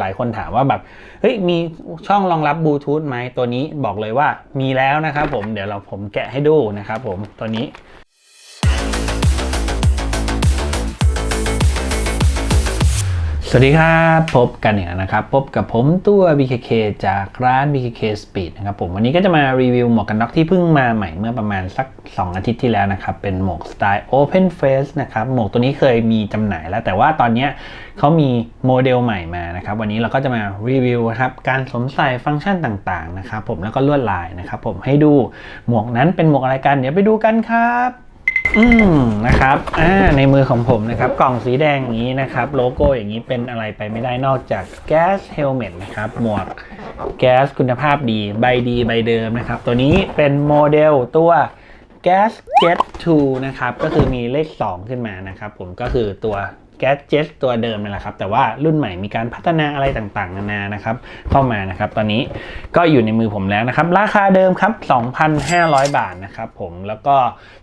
หลายคนถามว่าแบบเฮ้ยมีช่องรองรับบลูทูธไหมตัวนี้บอกเลยว่ามีแล้วนะครับผมเดี๋ยวเราผมแกะให้ดูนะครับผมตัวนี้ วัสดีครับ พบกันเนี่ยนะครับ พบกับผมตัว BKK จากร้าน BKK Speed นะครับผมวันนี้ก็จะมารีวิวหมวกกันน็อกที่เพิ่งมาใหม่เมื่อประมาณสัก 2 อาทิตย์ที่แล้วนะครับ เป็นหมวกสไตล์ Open Face นะครับ หมวกตัวนี้เคยมีจำหน่ายแล้ว แต่ว่าตอนนี้เขามีโมเดลใหม่มานะครับ วันนี้เราก็จะมารีวิวครับการสวมใส่ฟังก์ชันต่างๆนะครับผมแล้วก็ลวดลายนะครับผมให้ดูหมวกนั้นเป็นหมวกอะไรกันเดี๋ยวไปดูกันครับ อืมนะครับอ่าในมือของผมนะครับ กล่องสีแดงอย่างนี้นะครับ โลโก้อย่างนี้เป็นอะไรไปไม่ได้นอกจากแก๊สเฮลเมตนะครับ หมวกแก๊สคุณภาพดี ใบดีใบเดิมนะครับ ตัวนี้เป็นโมเดลตัว Gas Jet 2นะครับ ก็คือมีเลข 2 ขึ้นมานะครับ ผมก็คือตัว Gas Jet ตัวเดิมนี่แหละครับ แต่ว่ารุ่นใหม่มีการพัฒนาอะไรต่างๆ นานานะครับเข้ามานะครับ ตอนนี้ก็อยู่ในมือผมแล้วนะครับ ราคาเดิมครับ 2,500 บาทนะครับผมแล้วก็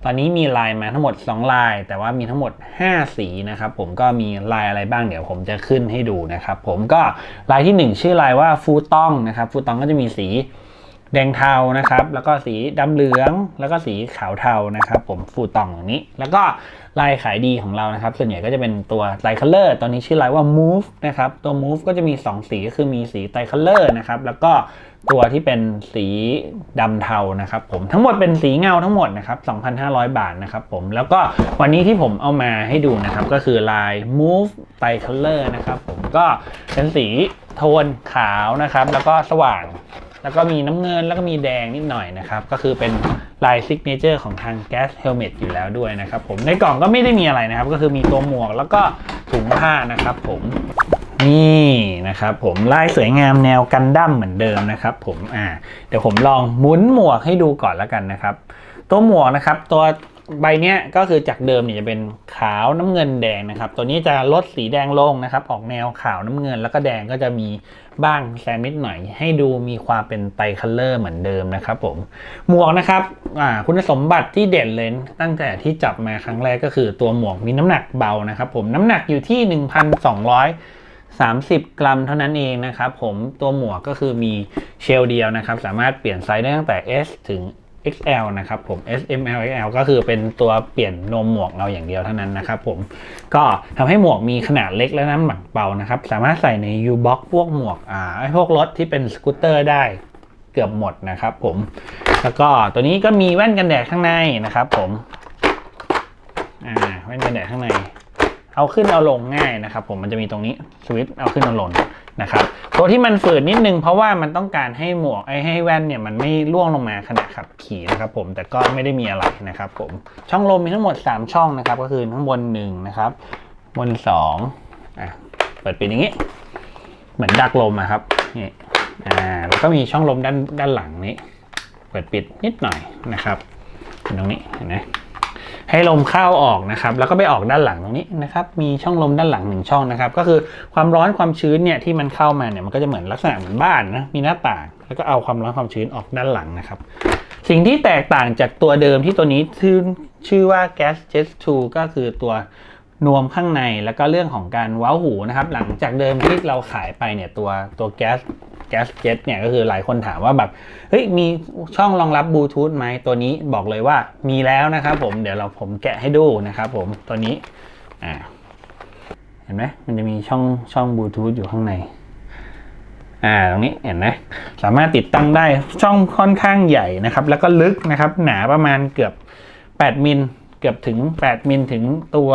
ตอนนี้มีลายมาทั้งหมด 2 ลาย แต่ว่ามีทั้งหมด 5 สีนะครับผมก็มีลายอะไรบ้างเดี๋ยวผมจะขึ้นให้ดูนะครับผมก็ลายที่ 1 ชื่อลายว่าฟูตองนะครับฟูตองก็จะมีสี แดงเทานะครับ แล้วก็สีดำเหลือง แล้วก็สีขาวเทานะครับ ผมฟูตองอย่างนี้ แล้วก็ลายขายดีของเรานะครับ ส่วนใหญ่ก็จะเป็นตัวไตรคัลเลอร์ตอนนี้ชื่อลายว่า move นะครับ ตัว move ก็จะมี 2 สีก็คือมีสีไตรคัลเลอร์นะครับ แล้วก็ตัวที่เป็นสีดำเทานะครับผมทั้งหมดเป็นสีเงาทั้งหมดนะครับ 2,500 บาทนะครับผมแล้วก็วันนี้ที่ผมเอามาให้ดูนะครับ ก็คือลาย move ไตรคัลเลอร์นะครับผมก็เป็นสีโทนขาวนะครับ แล้วก็สว่าง แล้วก็มีน้ำเงินแล้วก็มีแดงนิดหน่อยนะครับ ก็คือเป็นลายซิกเนเจอร์ของทาง Gas Helmet อยู่แล้วด้วยนะครับผมในกล่องก็ไม่ได้มีอะไรนะครับ ก็คือมีตัวหมวกแล้วก็ถุงผ้านะครับผมนี่นะครับผมลายสวยงามแนวกันดั้มเหมือนเดิมนะครับผมอ่าเดี๋ยวผมลองหมุนหมวกให้ดูก่อนแล้วกันนะครับ ตัวหมวกนะครับ ตัว ใบเนี้ยก็คือจากเดิมเนี่ยจะเป็นขาวน้ำเงินแดงนะครับ ตัวนี้จะลดสีแดงลงนะครับ ออกแนวขาวน้ำเงินแล้วก็แดงก็จะมีบ้างแซมนิดหน่อย ให้ดูมีความเป็นไตคัลเลอร์เหมือนเดิมนะครับผมหมวกนะครับคุณสมบัติที่เด่นเลยตั้งแต่ที่จับมาครั้งแรกก็คือตัวหมวกมีน้ำหนักเบานะครับ ผมน้ำหนักอยู่ที่ 1,200 30 กรัมเท่านั้นเองนะครับผมตัวหมวกก็คือมีเชลเดียวนะครับ สามารถเปลี่ยนไซส์ได้ตั้งแต่ S ถึง XL นะครับผม S M L XL ก็คือเป็นตัวเปลี่ยนนมหมวกเราอย่างเดียวเท่านั้นนะครับผมก็ทำให้หมวกมีขนาดเล็กและน้ำหนักเบานะครับ สามารถใส่ใน U box พวกหมวกอ่าพวกรถที่เป็นสกูตเตอร์ได้เกือบหมดนะครับผม แล้วก็ตัวนี้ก็มีแว่นกันแดดข้างในนะครับผมอ่าแว่นกันแดดข้างใน เอาขึ้นเอาลงง่ายนะครับผมมันจะมีตรงนี้สวิตช์เอาขึ้นเอาลง นะครับตัวที่มันฝืดนิดนึงเพราะว่ามันต้องการให้หมวกไอ้ให้แว่นเนี่ยมันไม่ร่วงลงมาขณะขับขี่นะครับผมแต่ก็ไม่ได้มีอะไรนะครับผมช่องลมมีทั้งหมด 3 ช่องนะครับก็คือข้างบน1นะครับบน2อะเปิดปิดอย่างนี้ เหมือนดักลมอะครับนี่อ่าแล้วก็มีช่องลมด้านด้านหลังนี้ เปิดปิดนิดหน่อยนะครับตรงนี้เห็นไหม ให้ลมเข้าออกนะครับ แล้วก็ไปออกด้านหลังตรงนี้นะครับ มีช่องลมด้านหลังหนึ่งช่องนะครับ ก็คือความร้อนความชื้นเนี่ยที่มันเข้ามาเนี่ยมันก็จะเหมือนลักษณะเหมือนบ้านนะมีหน้าต่างแล้วก็เอาความร้อนความชื้นออกด้านหลังนะครับ สิ่งที่แตกต่างจากตัวเดิมที่ตัวนี้ชื่อชื่อว่า Gas Jet 2ก็คือตัวนวมข้างในแล้วก็เรื่องของการเว้าหูนะครับ หลังจากเดิมที่เราขายไปเนี่ยตัวตัวแก๊ส แก๊สเจ็ตเนี่ยก็คือหลายคนถามว่าแบบเฮ้ยมีช่องรองรับบลูทูธไหมตัวนี้บอกเลยว่ามีแล้วนะครับผมเดี๋ยวเราผมแกะให้ดูนะครับผมตัวนี้อ่าเห็นไหมมันจะมีช่องช่องบลูทูธอยู่ข้างในอ่าตรงนี้เห็นไหมสามารถติดตั้งได้ช่องค่อนข้างใหญ่นะครับ แล้วก็ลึกนะครับ หนาประมาณเกือบ 8 มิลเกือบถึง 8 มิลถึงตัว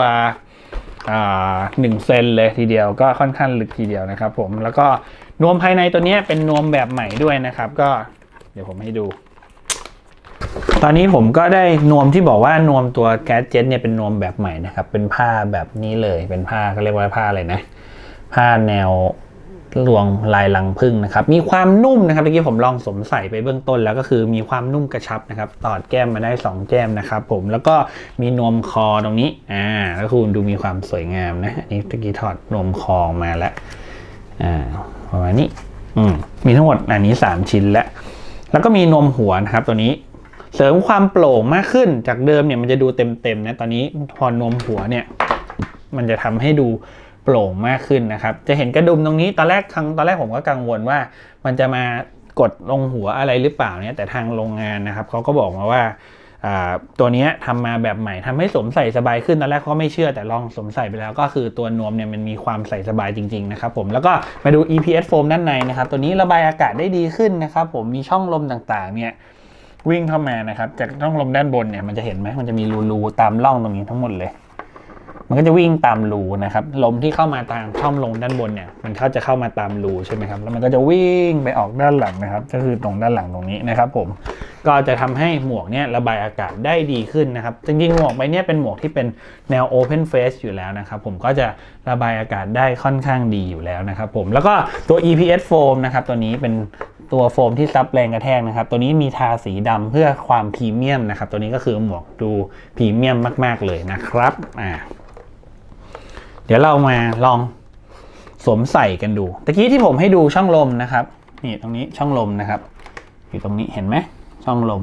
หนึ่งเซนเลยทีเดียวก็ค่อนข้างลึกทีเดียวนะครับผมแล้วก็ นวมภายในตัวนี้เป็นนวมแบบใหม่ด้วยนะครับ ก็เดี๋ยวผมให้ดู ตอนนี้ผมก็ได้นวมที่บอกว่านวมตัวแก๊สเจ็ตเนี่ยเป็นนวมแบบใหม่นะครับ เป็นผ้าแบบนี้เลยเป็นผ้าเขาเรียกว่าผ้าอะไรนะ ผ้าแนวลวงลายลังพึ่งนะครับ มีความนุ่มนะครับเมื่อกี้ผมลองสวมใส่ไปเบื้องต้นแล้วก็คือมีความนุ่มกระชับนะครับ ตอดแก้มมาได้ 2 แก้มนะครับ ผมแล้วก็มีนวมคอตรงนี้อ่าแล้วคุณดูมีความสวยงามนะอันนี้ตะกี้ถอดนวมคอมาแล้วอ่า ประมาณนี้ อืมมีทั้งหมดอันนี้ 3 ชิ้นแล้ว แล้วก็มีนมหัวนะครับ ตัวนี้เสริมความโปร่งมากขึ้นจากเดิมเนี่ยมันจะดูเต็มๆนะตอนนี้พอนมหัวเนี่ย มันจะทำให้ดูโปร่งมากขึ้นนะครับ จะเห็นกระดุมตรงนี้ตอนแรกครั้งตอนแรกผมก็กังวลว่า มันจะมากดลงหัวอะไรหรือเปล่าเนี่ยแต่ทางโรงงานนะครับเขาก็บอกมาว่า ตัวนี้ทำมาแบบใหม่ทำให้สวมใส่สบายขึ้นตอนแรกเขาก็ไม่เชื่อแต่ลองสวมใส่ไปแล้ว ก็คือตัวนวมเนี่ยมันมีความใส่สบายจริงๆนะครับผมแล้วก็มาดู EPS foam ด้านในนะครับตัวนี้ระบายอากาศได้ดีขึ้นนะครับผมมีช่องลมต่างๆเนี่ยวิ่งเข้ามานะครับจากช่องลมด้านบนเนี่ยมันจะเห็นไหมมันจะมีรูๆตามร่องตรงนี้ทั้งหมดเลย มันก็จะวิ่งตามรูนะครับลมที่เข้ามาทางช่องลมด้านบนเนี่ยมันเข้าจะเข้ามาตามรูใช่ไหมครับแล้วมันก็จะวิ่งไปออกด้านหลังนะครับ ก็คือตรงด้านหลังตรงนี้นะครับ ผมก็จะทำให้หมวกเนี่ยระบายอากาศได้ดีขึ้นนะครับจริงๆหมวกใบนี้เป็นหมวกที่เป็นแนว Open Face อยู่แล้วนะครับ ผมก็จะระบายอากาศได้ค่อนข้างดีอยู่แล้วนะครับ ผมแล้วก็ตัว EPS foam นะครับตัวนี้เป็นตัวโฟมที่ซับแรงกระแทกนะครับ ตัวนี้มีทาสีดำเพื่อความพรีเมียมนะครับ ตัวนี้ก็คือหมวกดูพรีเมียมมาก ๆ เลยนะครับ อ่า เดี๋ยวเรามาลองสวมใส่กันดูตะกี้ที่ผมให้ดูช่องลมนะครับนี่ตรงนี้ช่องลมนะครับ อยู่ตรงนี้เห็นไหมช่องลม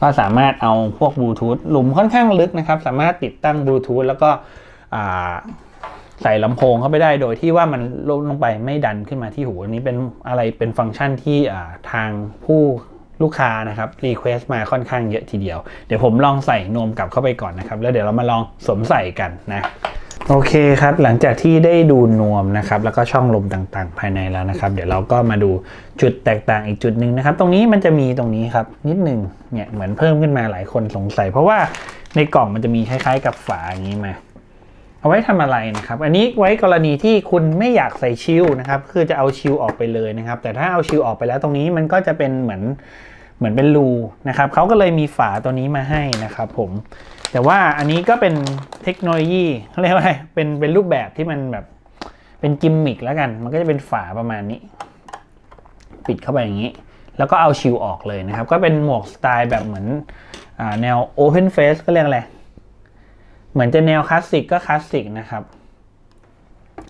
ก็สามารถเอาพวกบลูทูธหลุมค่อนข้างลึกนะครับ สามารถติดตั้งบลูทูธแล้วก็ใส่ลำโพงเข้าไปได้โดยที่ว่ามันลดลงไปไม่ดันขึ้นมาที่หูอันนี้เป็นอะไรเป็นฟังก์ชันที่ทางผู้ลูกค้านะครับรีเควสต์มาค่อนข้างเยอะทีเดียว เดี๋ยวผมลองใส่นวมกลับเข้าไปก่อนนะครับ แล้วเดี๋ยวเรามาลองสวมใส่กันนะ โอเคครับ หลังจากที่ได้ดูนวมนะครับ แล้วก็ช่องลมต่างๆ ภายในแล้วนะครับ เดี๋ยวเราก็มาดูจุดแตกต่างอีกจุดหนึ่งนะครับ ตรงนี้มันจะมีตรงนี้ครับ นิดหนึ่งเนี่ยเหมือนเพิ่มขึ้นมาหลายคนสงสัย เพราะว่าในกล่องมันจะมีคล้ายๆ กับฝาอย่างนี้มา เอาไว้ทำอะไรนะครับ อันนี้ไว้กรณีที่คุณไม่อยากใส่ชิลนะครับ คือจะเอาชิลออกไปเลยนะครับ แต่ถ้าเอาชิลออกไปแล้วตรงนี้มันก็จะเป็นเหมือนเหมือนเป็นรูนะครับเขาก็เลยมีฝาตัวนี้มาให้นะครับ ผม แต่ว่าอันนี้ก็เป็นเทคโนโลยีเขาเรียกว่าอะไรเป็นเป็นรูปแบบที่มันแบบเป็นกิมมิคแล้วกัน มันก็จะเป็นฝาประมาณนี้ ปิดเข้าไปอย่างนี้ แล้วก็เอาชิลออกเลยนะครับ ก็เป็นหมวกสไตล์แบบเหมือนอแนว Open Face ก็เรียกอะไร เหมือนจะแนวคลาสสิกก็คลาสสิกนะครับ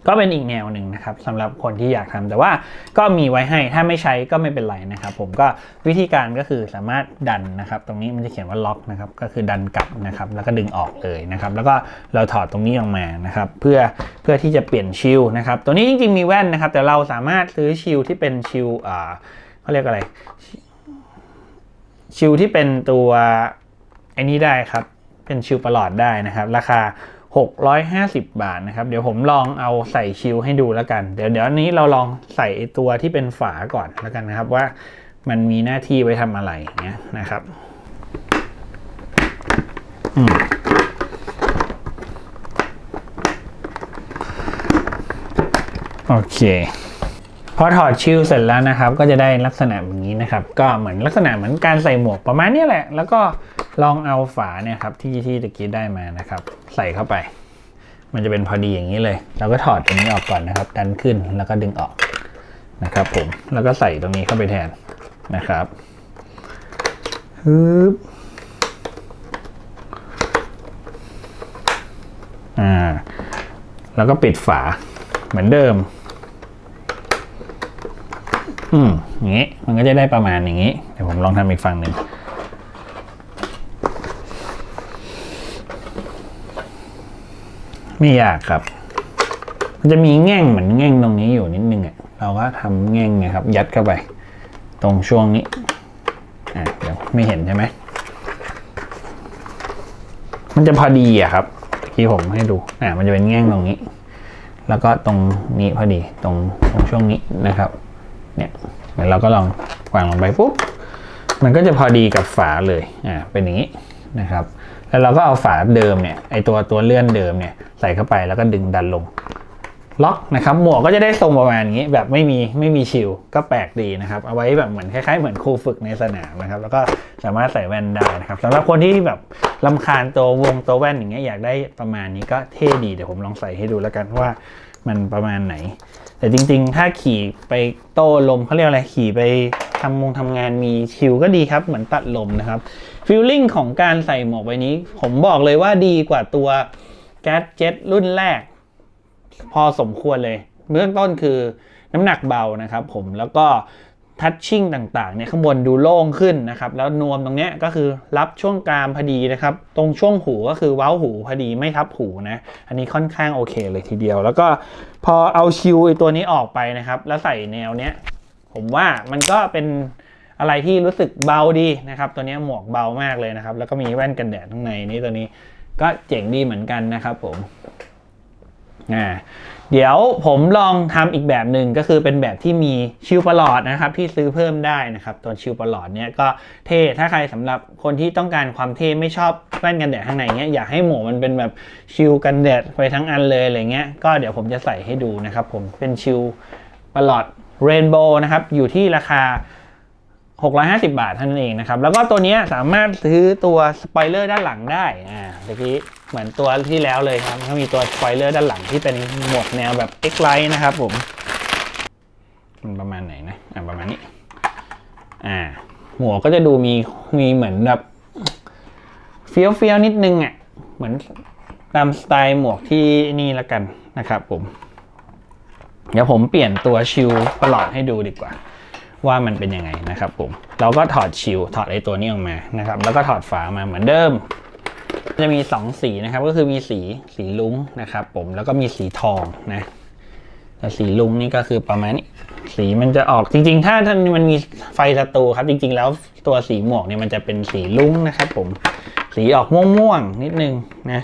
ก็เป็นอีกแนวหนึ่งนะครับสำหรับคนที่อยากทำแต่ว่าก็มีไว้ให้ถ้าไม่ใช้ก็ไม่เป็นไรนะครับ ผมก็วิธีการก็คือสามารถดันนะครับ ตรงนี้มันจะเขียนว่าล็อกนะครับก็คือดันกลับนะครับแล้วก็ดึงออกเลยนะครับ แล้วก็เราถอดตรงนี้ออกมานะครับเพื่อเพื่อที่จะเปลี่ยนชิลนะครับตัวนี้จริงๆมีแว่นนะครับ แต่เราสามารถซื้อชิลที่เป็นชิลอ่าเขาเรียกอะไรชิลที่เป็นตัวไอ้นี้ได้ครับ เป็นชิลประหลอดได้นะครับ ราคา 650 บาทนะครับ เดี๋ยวผมลองเอาใส่ชิลให้ดูแล้วกัน เดี๋ยวเดี๋ยวอันนี้เราลองใส่ตัวที่เป็นฝาก่อนแล้วกันนะครับว่ามันมีหน้าที่ไว้ทำอะไรเงี้ยนะครับอืมโอเคพอถอดชิลเสร็จแล้วนะครับ ก็จะได้ลักษณะแบบนี้นะครับ ก็เหมือนลักษณะเหมือนการใส่หมวกประมาณนี้แหละ แล้วก็ลองเอาฝาเนี่ยครับที่ที่ตะกี้ได้มานะครับ ใส่เข้าไป มันจะเป็นพอดีอย่างนี้เลย เราก็ถอดตรงนี้ออกก่อนนะครับ ดันขึ้นแล้วก็ดึงออกนะครับ ผม แล้วก็ใส่ตรงนี้เข้าไปแทนนะครับฮึบอ่า แล้วก็ปิดฝาเหมือนเดิม อืมอย่างนี้ มันก็จะได้ประมาณอย่างนี้ เดี๋ยวผมลองทำอีกฝั่งหนึ่ง ไม่ยากครับ มันจะมีแง่งเหมือนแง่งตรงนี้อยู่นิดนึงอะเราก็ทำแง่งนะครับ ยัดเข้าไป ตรงช่วงนี้อะเดี๋ยวไม่เห็นใช่ไหมมันจะพอดีอะครับเมื่ผมให้ดูอะมันจะเป็นแง่งตรงนี้ แล้วก็ตรงนี้พอดีตรงตรงช่วงนี้นะครับ เนี่ยเดี๋ยวเราก็ลองวางลงไปปุ๊บมันก็จะพอดีกับฝาเลยอ่าเป็นอย่างนี้นะครับ แล้วเราก็เอาฝาเดิมเนี่ยไอตัวตัวเลื่อนเดิมเนี่ยใส่เข้าไปแล้วก็ดึงดันลงล็อกนะครับหมวกก็จะได้ทรงประมาณนี้แบบไม่มีไม่มีชิลก็แปลกดีนะครับ เอาไว้แบบเหมือนคล้ายๆเหมือนครูฝึกในสนามนะครับ แล้วก็สามารถใส่แว่นได้นะครับสำหรับคนที่แบบลำคาญตัววงตัวแว่นอย่างเงี้ยอยากได้ประมาณนี้ก็เท่ดีเดี๋ยวผมลองใส่ให้ดูแล้วกันว่ามันประมาณไหน แต่จริงๆ ถ้าขี่ไปโต้ลมเขาเรียกอะไรขี่ไปทำมงทำงานมีชิลก็ดีครับ เหมือนตัดลมนะครับ ฟีลลิ่งของการใส่หมวกใบนี้ ผมบอกเลยว่าดีกว่าตัวแก๊สเจ็ตรุ่นแรก พอสมควรเลยเบื้องต้นคือน้ำหนักเบานะครับผมแล้วก็ทัชชิ่งต่างๆเนี่ยข้างบนดูโล่งขึ้นนะครับ แล้วนวมตรงเนี้ยก็คือรับช่วงกรามพอดีนะครับ ตรงช่วงหูก็คือเว้าหูพอดีไม่ทับหูนะ อันนี้ค่อนข้างโอเคเลยทีเดียว แล้วก็พอเอาชิวไอตัวนี้ออกไปนะครับ แล้วใส่แนวเนี้ย ผมว่ามันก็เป็น อะไรที่รู้สึกเบาดีนะครับตัวนี้หมวกเบามากเลยนะครับ แล้วก็มีแว่นกันแดดข้างในนี่ตัวนี้ก็เจ๋งดีเหมือนกันนะครับผมอ่าเดี๋ยวผมลองทำอีกแบบหนึ่งก็คือเป็นแบบที่มีชิลประหลอดนะครับที่ซื้อเพิ่มได้นะครับตัวชิลประหลอดเนี้ยก็เท่ถ้าใครสำหรับคนที่ต้องการความเท่ไม่ชอบแว่นกันแดดข้างในเนี้ยอยากให้หมวกมันเป็นแบบชิลกันแดดไปทั้งอันเลยอะไรเงี้ยก็เดี๋ยวผมจะใส่ให้ดูนะครับผมเป็นชิลประหลอดเรนโบว์นะครับอยู่ที่ราคา 650 บาทเท่านั้นเองนะครับ แล้วก็ตัวนี้สามารถซื้อตัวสปอยเลอร์ด้านหลังได้ อ่าเมื่อกี้เหมือนตัวที่แล้วเลยครับเขามีตัวสปอยเลอร์ด้านหลังที่เป็นหมวกแนวแบบ X Lite นะครับผม มันประมาณไหนนะ อ่าประมาณนี้ อ่า หมวกก็จะดูมีมีเหมือนแบบเฟี้ยวเฟี้ยวๆนิดนึงอะ เหมือนตามสไตล์หมวกที่นี่ละกันนะครับผม เดี๋ยวผมเปลี่ยนตัวชิลประหลอดให้ดูดีกว่า ว่ามันเป็นยังไงนะครับผม เราก็ถอดชิลถอดไอตัวนี้ออกมานะครับ แล้วก็ถอดฝามาเหมือนเดิม จะมี 2 สีนะครับ ก็คือมีสีสีลุ้งนะครับ ผม แล้วก็มีสีทองนะแต่สีลุ้งนี่ก็คือประมาณนี้ สีมันจะออกจริง ๆ ถ้าท่านมันมีไฟสตูครับ จริง ๆ แล้วตัวสีหมวกเนี่ยมันจะเป็นสีลุ้งนะครับผม สีออกม่วงๆนิดนึงนะ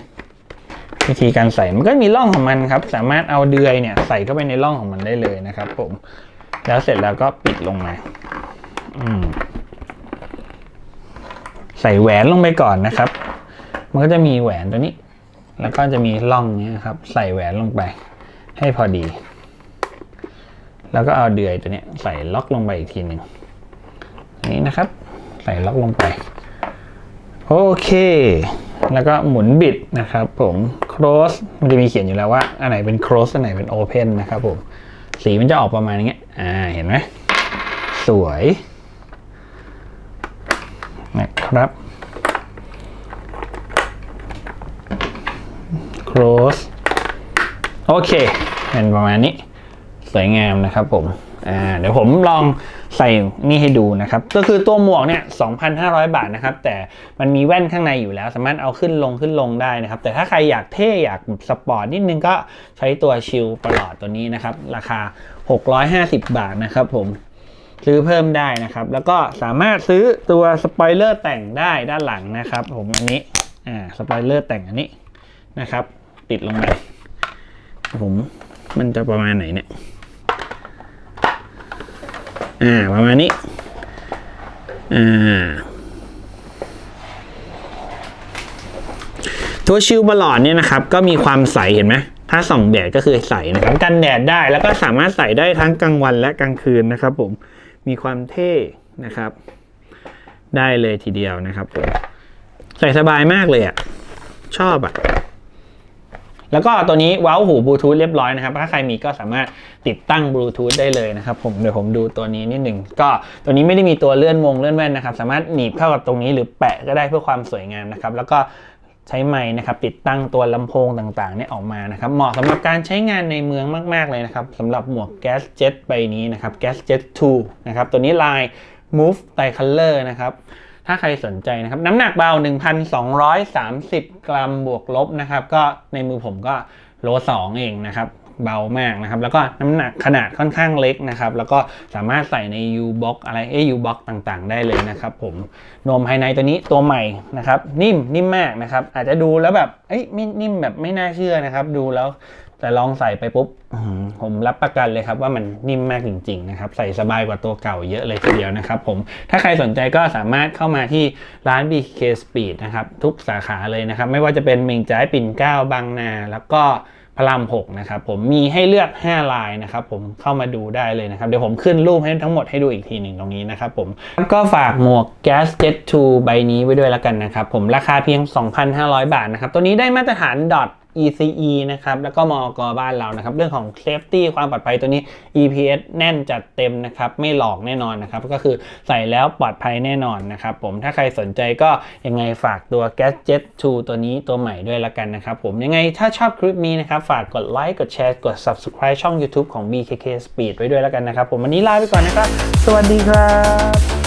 วิธีการใส่มันก็มีร่องของมันครับ สามารถเอาเดือยเนี่ยใส่เข้าไปในร่องของมันได้เลยนะครับ ผม แล้วเสร็จแล้วก็ปิดลงมาอืมใส่แหวนลงไปก่อนนะครับ มันก็จะมีแหวนตัวนี้ แล้วก็จะมีร่องนี้ครับ ใส่แหวนลงไป ให้พอดี แล้วก็เอาเดือยตัวนี้ใส่ล็อกลงไปอีกทีหนึ่งอันนี้นะครับ ใส่ล็อกลงไป โอเค แล้วก็หมุนบิดนะครับ ผม close มันจะมีเขียนอยู่แล้วว่า อันไหนเป็น close อันไหนเป็น open นะครับผม สีมันจะออกประมาณนี้อ่า เห็นไหม สวย นะครับ close โอเค เป็นประมาณนี้ สวยงามนะครับผม อ่า เดี๋ยวผมลอง ใส่นี่ให้ดูนะครับ ก็คือตัวหมวกเนี่ย 2,500 บาทนะครับ แต่มันมีแว่นข้างในอยู่แล้ว สามารถเอาขึ้นลงขึ้นลงได้นะครับ แต่ถ้าใครอยากเท่อยากสปอร์ตนิดนึงก็ใช้ตัวชิลประหลอดตัวนี้นะครับ ราคา 650 บาทนะครับผมซื้อเพิ่มได้นะครับ แล้วก็สามารถซื้อตัวสปอยเลอร์แต่งได้ด้านหลังนะครับ ผมอันนี้อ่าสปอยเลอร์แต่งอันนี้นะครับ ติดลงไปผมมันจะประมาณไหนเนี่ย อ่าประมาณนี้ อ่า ตัวชิลบอลลอดเนี่ยนะครับ ก็มีความใสเห็นไหมถ้าส่องแดดก็คือใสนะครับ กันแดดได้แล้วก็สามารถใส่ได้ทั้งกลางวันและกลางคืนนะครับ ผมมีความเท่นะครับ ได้เลยทีเดียวนะครับผมใส่สบายมากเลยอะ่ะ ชอบอะ่ะ แล้วก็ตัวนี้ว้าหูบลูทูธเรียบร้อยนะครับ ถ้าใครมีก็สามารถติดตั้งบลูทูธได้เลยนะครับผมเดี๋ยวผมดูตัวนี้นิดหนึ่งก็ตัวนี้ไม่ได้มีตัวเลื่อนวงเลื่อนแว่นนะครับ สามารถหนีบเข้ากับตรงนี้หรือแปะก็ได้เพื่อความสวยงามนะครับ แล้วก็ใช้ไม้นะครับติดตั้งตัวลำโพงต่างๆเนี่ยออกมานะครับเหมาะสำหรับการใช้งานในเมืองมากๆเลยนะครับสำหรับหมวก Gas Jet ใบนี้นะครับ Gas Jet 2นะครับตัวนี้ลาย Move Tricolor นะครับ ถ้าใครสนใจนะครับ น้ำหนักเบา 1,230 กรัมบวกลบนะครับ ก็ในมือผมก็โล2เองนะครับ เบามากนะครับ แล้วก็น้ำหนักขนาดค่อนข้างเล็กนะครับ แล้วก็สามารถใส่ใน U-Box อะไรเอ U-Box ต่างๆ ได้เลยนะครับ ผมนมภายในตัวนี้ตัวใหม่นะครับ นิ่มนิ่มมากนะครับ อาจจะดูแล้วแบบเอ้ยไม่นิ่มแบบไม่น่าเชื่อนะครับ ดูแล้ว แต่ลองใส่ไปปุ๊บอื้อหือผมรับประกันเลยครับว่ามันนิ่มมากจริงๆนะครับ ใส่สบายกว่าตัวเก่าเยอะเลยทีเดียวนะครับผม ถ้าใครสนใจก็สามารถเข้ามาที่ร้าน BK Speed นะครับทุกสาขาเลยนะครับ ไม่ว่าจะเป็นเมงจ้ายปิ่นเกล้าบางนา แล้วก็พระราม6นะครับผมมีให้เลือก 5 ลายนะครับผมเข้ามาดูได้เลยนะครับ เดี๋ยวผมขึ้นรูปให้ทั้งหมดให้ดูอีกทีหนึ่งตรงนี้นะครับผมก็ฝากหมวก Gas Jet 2 ใบนี้ไว้ด้วยแล้วกันนะครับผมราคาเพียง 2,500 บาทนะครับ ตัวนี้ได้มาตรฐาน DOT ECE นะครับแล้วก็มอกบ้านเรานะครับ เรื่องของ safety ความปลอดภัยตัวนี้ EPS แน่นจัดเต็มนะครับ ไม่หลอกแน่นอนนะครับ ก็คือใส่แล้วปลอดภัยแน่นอนนะครับผมถ้าใครสนใจก็ยังไงฝากตัว Gadget 2 ตัวนี้ตัวใหม่ด้วยละกันนะครับผมยังไงถ้าชอบคลิปนี้นะครับ ฝากกดไลค์กดแชร์กด subscribe ช่อง YouTube ของ BKK Speed ไว้ด้วยละกันนะครับ ผมวันนี้ลาไปก่อนนะครับ สวัสดีครับ